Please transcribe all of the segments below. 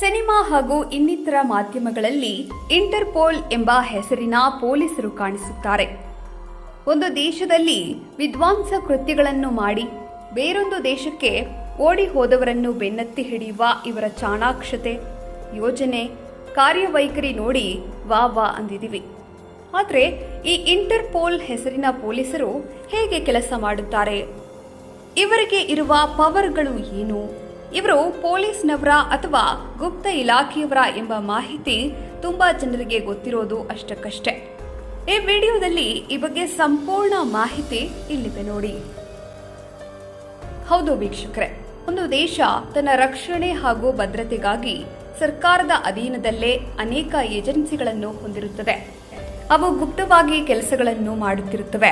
Cinema ಹಾಗೂ ಇನ್ನಿತರ ಮಾಧ್ಯಮಗಳಲ್ಲಿ ಇಂಟರ್ಪೋಲ್ ಎಂಬ ಹೆಸರಿನ ಪೊಲೀಸರು ಕಾಣಿಸುತ್ತಾರೆ. ಒಂದು ದೇಶದಲ್ಲಿ ವಿದ್ವಾಂಸ ಕೃತ್ಯಗಳನ್ನು ಮಾಡಿ ಬೇರೊಂದು ದೇಶಕ್ಕೆ ಓಡಿ ಹೋದವರನ್ನು ಬೆನ್ನತ್ತಿ ಹಿಡಿಯುವ ಇವರ ಚಾಣಾಕ್ಷತೆ, ಯೋಜನೆ, ಕಾರ್ಯವೈಖರಿ ನೋಡಿ ವಾ ವಾ ಅಂದಿದ್ದೀವಿ. ಆದರೆ ಈ ಇಂಟರ್ಪೋಲ್ ಹೆಸರಿನ ಪೊಲೀಸರು ಹೇಗೆ ಕೆಲಸ ಮಾಡುತ್ತಾರೆ? ಇವರಿಗೆ ಇರುವ ಪವರ್ಗಳು ಏನು? ಇವರು ಪೊಲೀಸ್ನವರ ಅಥವಾ ಗುಪ್ತ ಇಲಾಖೆಯವರ ಎಂಬ ಮಾಹಿತಿ ತುಂಬಾ ಜನರಿಗೆ ಗೊತ್ತಿರೋದು ಅಷ್ಟಕ್ಕಷ್ಟೇ. ಈ ವಿಡಿಯೋದಲ್ಲಿ ಈ ಬಗ್ಗೆ ಸಂಪೂರ್ಣ ಮಾಹಿತಿ ಇಲ್ಲಿದೆ ನೋಡಿ. ಹೌದು ವೀಕ್ಷಕರೇ, ಒಂದು ದೇಶ ತನ್ನ ರಕ್ಷಣೆ ಹಾಗೂ ಭದ್ರತೆಗಾಗಿ ಸರ್ಕಾರದ ಅಧೀನದಲ್ಲೇ ಅನೇಕ ಏಜೆನ್ಸಿಗಳನ್ನು ಹೊಂದಿರುತ್ತದೆ. ಅವು ಗುಪ್ತವಾಗಿ ಕೆಲಸಗಳನ್ನು ಮಾಡುತ್ತಿರುತ್ತವೆ.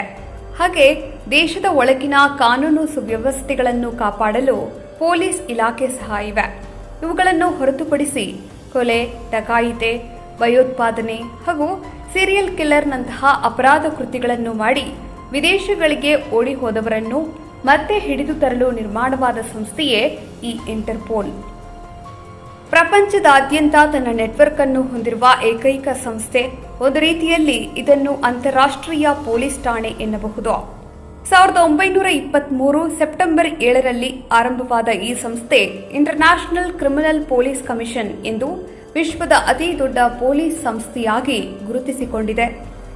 ಹಾಗೆ ದೇಶದ ಒಳಗಿನ ಕಾನೂನು ಸುವ್ಯವಸ್ಥೆಗಳನ್ನು ಕಾಪಾಡಲು ಪೊಲೀಸ್ ಇಲಾಖೆ ಸಹ ಇವೆ. ಇವುಗಳನ್ನು ಹೊರತುಪಡಿಸಿ ಕೊಲೆ, ಡಕಾಯಿತೆ, ಭಯೋತ್ಪಾದನೆ ಹಾಗೂ ಸೀರಿಯಲ್ ಕಿಲ್ಲರ್ನಂತಹ ಅಪರಾಧ ಕೃತಿಗಳನ್ನು ಮಾಡಿ ವಿದೇಶಗಳಿಗೆ ಓಡಿ ಹೋದವರನ್ನು ಮತ್ತೆ ಹಿಡಿದು ತರಲು ನಿರ್ಮಾಣವಾದ ಸಂಸ್ಥೆಯೇ ಈ ಇಂಟರ್ಪೋಲ್ ಪ್ರಪಂಚದಾದ್ಯಂತ ತನ್ನ ನೆಟ್ವರ್ಕ್ ಅನ್ನು ಹೊಂದಿರುವ ಏಕೈಕ ಸಂಸ್ಥೆ, ಒಂದು ರೀತಿಯಲ್ಲಿ ಇದನ್ನು ಅಂತಾರಾಷ್ಟ್ರೀಯ ಪೊಲೀಸ್ ಠಾಣೆ ಎನ್ನಬಹುದು. ಸಾವಿರದ ಒಂಬೈನೂರ ಇಪ್ಪತ್ತ್ಮೂರು ಸೆಪ್ಟೆಂಬರ್ ಏಳರಲ್ಲಿ ಆರಂಭವಾದ ಈ ಸಂಸ್ಥೆ ಇಂಟರ್ನ್ಯಾಷನಲ್ ಕ್ರಿಮಿನಲ್ ಪೊಲೀಸ್ ಕಮಿಷನ್ ಎಂದು ವಿಶ್ವದ ಅತಿ ದೊಡ್ಡ ಪೊಲೀಸ್ ಸಂಸ್ಥೆಯಾಗಿ ಗುರುತಿಸಿಕೊಂಡಿದೆ.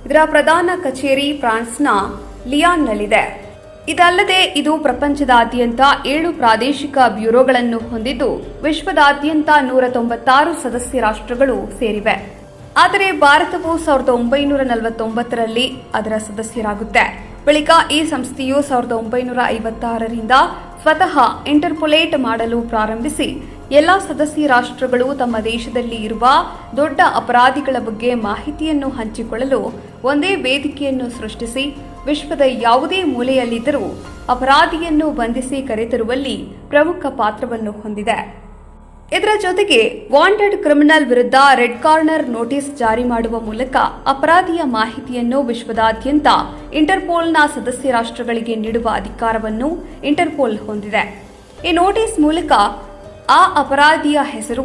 ಇದರ ಪ್ರಧಾನ ಕಚೇರಿ ಫ್ರಾನ್ಸ್ನ ಲಿಯಾನ್ನಲ್ಲಿದೆ. ಇದಲ್ಲದೆ ಇದು ಪ್ರಪಂಚದಾದ್ಯಂತ ಏಳು ಪ್ರಾದೇಶಿಕ ಬ್ಯೂರೋಗಳನ್ನು ಹೊಂದಿದ್ದು ವಿಶ್ವದಾದ್ಯಂತ ನೂರ ತೊಂಬತ್ತಾರು ಸದಸ್ಯ ರಾಷ್ಟ್ರಗಳು ಸೇರಿವೆ. ಆದರೆ ಭಾರತವು ಸಾವಿರದ ಒಂಬೈನೂರ ನಲವತ್ತೊಂಬತ್ತರಲ್ಲಿ ಅದರ ಸದಸ್ಯರಾಗುತ್ತೆ. ಬಳಿಕ ಈ ಸಂಸ್ಥೆಯು ಸಾವಿರದ ಒಂಬೈನೂರ ಐವತ್ತಾರರಿಂದ ಸ್ವತಃ ಇಂಟರ್ಪೊಲೇಟ್ ಮಾಡಲು ಪ್ರಾರಂಭಿಸಿ, ಎಲ್ಲ ಸದಸ್ಯ ರಾಷ್ಟ್ರಗಳು ತಮ್ಮ ದೇಶದಲ್ಲಿ ಇರುವ ದೊಡ್ಡ ಅಪರಾಧಿಗಳ ಬಗ್ಗೆ ಮಾಹಿತಿಯನ್ನು ಹಂಚಿಕೊಳ್ಳಲು ಒಂದೇ ವೇದಿಕೆಯನ್ನು ಸೃಷ್ಟಿಸಿ, ವಿಶ್ವದ ಯಾವುದೇ ಮೂಲೆಯಲ್ಲಿದ್ದರೂ ಅಪರಾಧಿಯನ್ನು ಬಂಧಿಸಿ ಕರೆತರುವಲ್ಲಿ ಪ್ರಮುಖ ಪಾತ್ರವನ್ನು ಹೊಂದಿದೆ. ಇದರ ಜೊತೆಗೆ ವಾಂಟೆಡ್ ಕ್ರಿಮಿನಲ್ ವಿರುದ್ಧ ರೆಡ್ ಕಾರ್ನರ್ ನೋಟಿಸ್ ಜಾರಿ ಮಾಡುವ ಮೂಲಕ ಅಪರಾಧಿಯ ಮಾಹಿತಿಯನ್ನು ವಿಶ್ವದಾದ್ಯಂತ ಇಂಟರ್ಪೋಲ್ನ ಸದಸ್ಯ ರಾಷ್ಟ್ರಗಳಿಗೆ ನೀಡುವ ಅಧಿಕಾರವನ್ನು ಇಂಟರ್ಪೋಲ್ ಹೊಂದಿದೆ. ಈ ನೋಟಿಸ್ ಮೂಲಕ ಆ ಅಪರಾಧಿಯ ಹೆಸರು,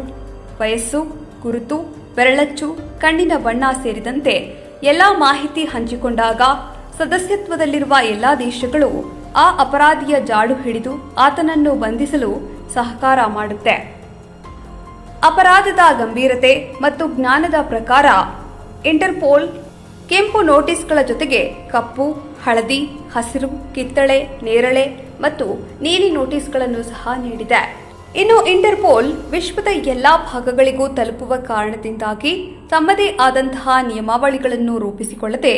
ವಯಸ್ಸು, ಗುರುತು, ಬೆರಳಚ್ಚು, ಕಣ್ಣಿನ ಬಣ್ಣ ಸೇರಿದಂತೆ ಎಲ್ಲ ಮಾಹಿತಿ ಹಂಚಿಕೊಂಡಾಗ ಸದಸ್ಯತ್ವದಲ್ಲಿರುವ ಎಲ್ಲ ದೇಶಗಳು ಆ ಅಪರಾಧಿಯ ಜಾಡು ಹಿಡಿದು ಆತನನ್ನು ಬಂಧಿಸಲು ಸಹಕಾರ ಮಾಡುತ್ತೆ. ಅಪರಾಧದ ಗಂಭೀರತೆ ಮತ್ತು ಜ್ಞಾನದ ಪ್ರಕಾರ ಇಂಟರ್ಪೋಲ್ ಕೆಂಪು ನೋಟಿಸ್ಗಳ ಜೊತೆಗೆ ಕಪ್ಪು, ಹಳದಿ, ಹಸಿರು, ಕಿತ್ತಳೆ, ನೇರಳೆ ಮತ್ತು ನೀಲಿ ನೋಟಿಸ್ಗಳನ್ನು ಸಹ ನೀಡಿದೆ. ಇನ್ನು ಇಂಟರ್ಪೋಲ್ ವಿಶ್ವದ ಎಲ್ಲಾ ಭಾಗಗಳಿಗೂ ತಲುಪುವ ಕಾರಣದಿಂದಾಗಿ ತಮ್ಮದೇ ಆದಂತಹ ನಿಯಮಾವಳಿಗಳನ್ನು ರೂಪಿಸಿಕೊಳ್ಳದೆ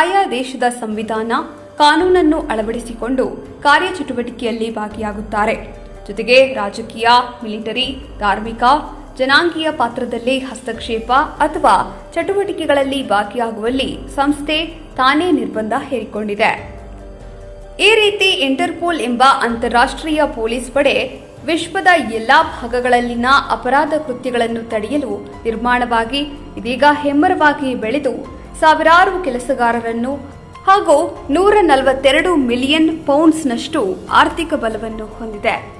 ಆಯಾ ದೇಶದ ಸಂವಿಧಾನ ಕಾನೂನನ್ನು ಅಳವಡಿಸಿಕೊಂಡು ಕಾರ್ಯಚಟುವಟಿಕೆಯಲ್ಲಿ ಭಾಗಿಯಾಗುತ್ತಾರೆ. ಜೊತೆಗೆ ರಾಜಕೀಯ, ಮಿಲಿಟರಿ, ಧಾರ್ಮಿಕ ಜನಾಂಗೀಯ ಪಾತ್ರದಲ್ಲಿ ಹಸ್ತಕ್ಷೇಪ ಅಥವಾ ಚಟುವಟಿಕೆಗಳಲ್ಲಿ ಭಾಗಿಯಾಗುವಲ್ಲಿ ಸಂಸ್ಥೆ ತಾನೇ ನಿರ್ಬಂಧ ಹೇರಿಕೊಂಡಿದೆ. ಈ ರೀತಿ ಇಂಟರ್ಪೋಲ್ ಎಂಬ ಅಂತಾರಾಷ್ಟ್ರೀಯ ಪೊಲೀಸ್ ಪಡೆ ವಿಶ್ವದ ಎಲ್ಲಾ ಭಾಗಗಳಲ್ಲಿನ ಅಪರಾಧ ಕೃತ್ಯಗಳನ್ನು ತಡೆಯಲು ನಿರ್ಮಾಣವಾಗಿ ಇದೀಗ ಹೆಮ್ಮರವಾಗಿ ಬೆಳೆದು ಸಾವಿರಾರು ಕೆಲಸಗಾರರನ್ನು ಹಾಗೂ ನೂರ ನಲವತ್ತೆರಡು ಮಿಲಿಯನ್ ಪೌಂಡ್ಸ್ನಷ್ಟು ಆರ್ಥಿಕ ಬಲವನ್ನು ಹೊಂದಿದೆ.